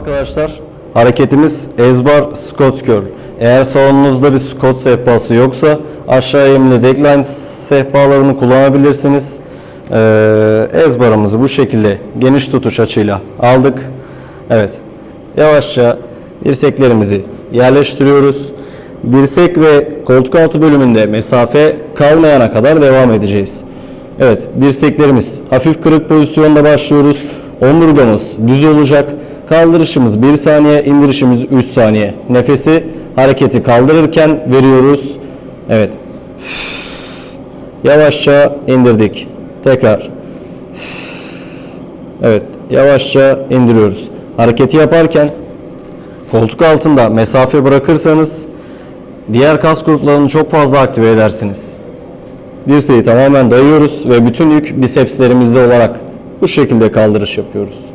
Arkadaşlar hareketimiz ezbar squat curl. Eğer salonunuzda bir squat sehpası yoksa aşağı eğimli decline sehpalarını kullanabilirsiniz. Ee, ezbarımızı bu şekilde geniş tutuş açıyla aldık. Evet. Yavaşça dirseklerimizi yerleştiriyoruz. Dirsek ve koltuk altı bölümünde mesafe kalmayana kadar devam edeceğiz. Evet, dirseklerimiz hafif kırık pozisyonda başlıyoruz. Omurgamız düz olacak. Kaldırışımız 1 saniye, indirişimiz 3 saniye. Nefesi hareketi kaldırırken veriyoruz. Evet. Yavaşça indirdik. Tekrar. Evet, yavaşça indiriyoruz. Hareketi yaparken koltuk altında mesafe bırakırsanız diğer kas gruplarını çok fazla aktive edersiniz. Dirseği tamamen dayıyoruz ve bütün yük bisepslerimizde olarak bu şekilde kaldırış yapıyoruz.